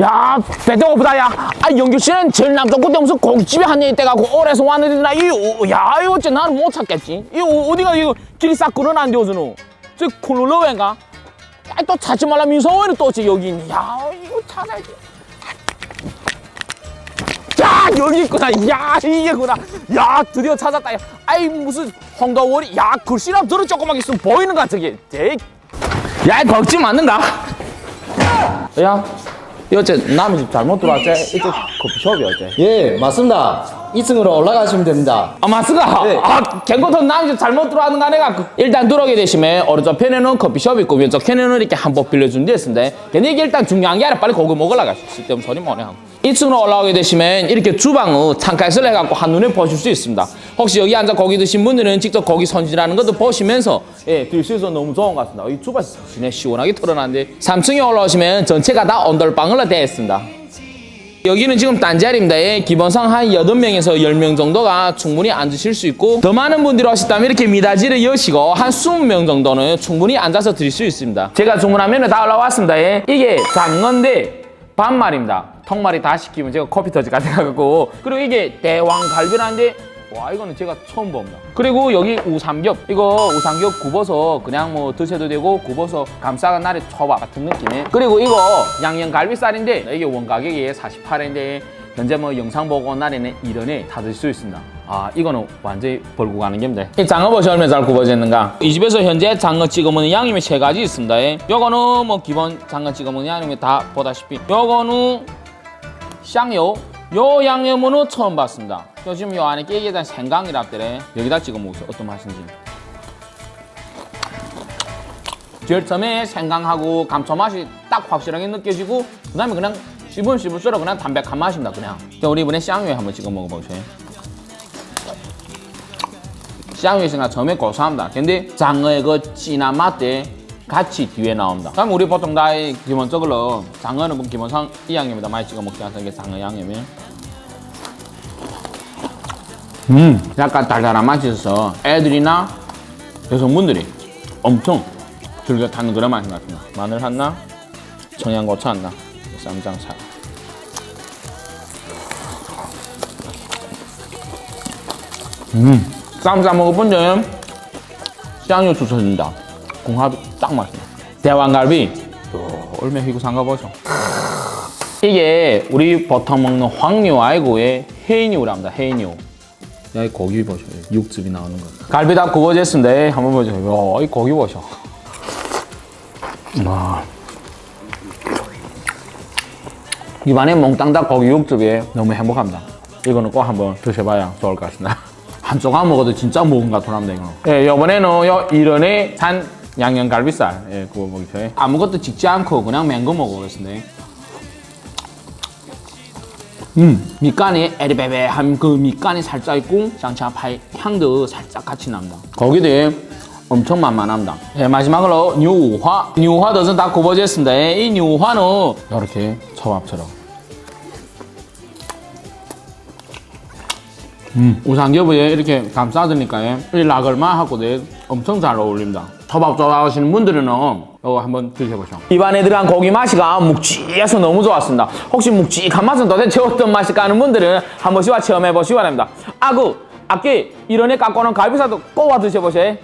야, 배도 고프다, 야. 아, 영규 씨는 제일 남쪽 끝에 무슨 고깃집에 한 년이 떼가고 오래서 왔는데, 나, 이, 어, 야, 이거 어째 나는 못 찾겠지? 이 어, 어디가 이거 길이 싹 끊어난 데어서는? 저 콜로로웬가? 야, 또 찾지 말라 민서원은 또 어째 여기 있니? 야, 이거 찾아야지. 야, 여기 있구나. 야, 이게구나. 야, 드디어 찾았다. 야, 아이, 무슨 홍가월이. 야, 글씨랑 들어 조그맣게 있으면 보이는 것 같아, 저게. 제 야, 걱지 맞는가? 야, 이 어째 남의 집 잘못 들어왔지? 이쪽 커피숍이었지? 예, 맞습니다. 2층으로 올라가시면 됩니다. 아, 맞스가? 네. 아, 갱고통 남의 집 잘못 들어왔는 거 아내가 그- 일단 들어오게 되시면 오른쪽 편에는 커피숍이 있고 왼쪽 편에는 이렇게 한복 빌려준 데 있습니다. 근데 이게 일단 중요한 게 아니라 빨리 고기 먹으러 가시 쓸데없는 소리 뭐네 하고. 2층으로 올라오게 되시면 이렇게 주방의 창가에서 해갖고 한눈에 보실 수 있습니다. 혹시 여기 앉아 고기 드신 분들은 직접 고기 손질하는 것도 보시면서 예, 드실 수 있어서 너무 좋은 것 같습니다. 이 주방 진짜 시원하게 털어놨는데 3층에 올라오시면 전체가 다 온돌방으로 되어 있습니다. 여기는 지금 딴 자리입니다. 예, 기본상 한 8명에서 10명 정도가 충분히 앉으실 수 있고 더 많은 분들이 오셨다면 이렇게 미닫이를 여시고 한 20명 정도는 충분히 앉아서 드실 수 있습니다. 제가 주문하면 다 올라왔습니다. 예. 이게 장어인데 반말입니다. 통말이 다 시키면 제가 커피 터지 가져가고 그리고 이게 대왕갈비라는데 와 이거는 제가 처음 봅니다. 그리고 여기 우삼겹 이거 우삼겹 굽어서 그냥 뭐 드셔도 되고 굽어서 감싸간 날에 초밥 같은 느낌에 그리고 이거 양념갈비살인데 이게 원가격이 48엔데 현재 뭐 영상 보고 온 날에는 1원에 다 드실 수 있습니다. 아 이거는 완전히 벌고 가는 겁니다. 이 장어버시 얼마나 잘 굽어졌는가? 이 집에서 현재 장어 찍어 먹는 양념이 세 가지 있습니다. 예. 요거는 뭐 기본 장어 찍어 먹는 양념이 다 보다시피 요거는 샹요 요 양념은 처음 봤습니다. 요즘 요 안에 깨기에 대한 생강이랍더래 여기다 찍어 먹어서 어떤 맛인지. 제일 처음에 생강하고 감초 맛이 딱 확실하게 느껴지고 그다음에 그냥 씹으면 씹을수록 그냥 담백한 맛입니다 그냥. 자, 우리 이번에 샹요에 한번 찍어 먹어보세요. 샹요에서나 처음에 고소합니다. 근데 장어의 그 진한 맛에 같이 뒤에 나옵니다. 그럼 우리 보통 다이 기본적으로 장어는 뭐 기본 상 이 양념에다 많이 찍어 먹지 않습니까? 장어 양념이. 음, 약간 달달한 맛이 있어서 애들이나 여성분들이 엄청 즐겨 타는 그런 맛인 것 같습니다. 마늘 하나, 청양고추 하나, 쌈장 살. 음, 쌈 싸 먹어본 점 쌍요 추천입니다. 궁합이 딱 맞습니다. 대왕갈비, 또 얼마 휘고 보셔. 이게 우리 보통 먹는 황류 아이고의 해인유랍니다. 해인유. 야, 이 고기 보셔. 육즙이 나오는 거. 갈비 다 구워졌습니다. 에이, 한번 보죠. 야, 이 고기 보셔. 와. 입안에 몽땅 다 고기 육즙이 너무 행복합니다. 이거는 꼭 한번 드셔봐야 좋을 것 같습니다. 한 조각 먹어도 진짜 먹은 것 같더랍니다, 이거. 예, 요번에는 요 일원에 산 양념갈비살, 예, 구워 먹이죠. 아무것도 찍지 않고 그냥 맹거 먹어보겠습니다. 음, 밑간에 에리베베한 그 밑간이 살짝 있고 쌍차파의 향도 살짝 같이 납니다. 거기도 엄청 만만합니다. 예, 마지막으로 뉴화, 뉴화도 다 구워졌습니다. 예, 이 뉴화는 이렇게 초밥처럼. 음, 우상겹에 이렇게 감싸드니까 예, 이 라글만 하고도 엄청 잘 어울립니다. 초밥 좋아하시는 분들은 이거 한번 드셔보시오. 입안에 들어간 고기 맛이가 묵직해서 너무 좋았습니다. 혹시 묵직한 맛은 도대체 어떤 맛일까 하는 분들은 한 번씩 와 체험해 보시기 바랍니다. 아그 아까 이런에 깎고는 갈비살도 꼬아 드셔보세요.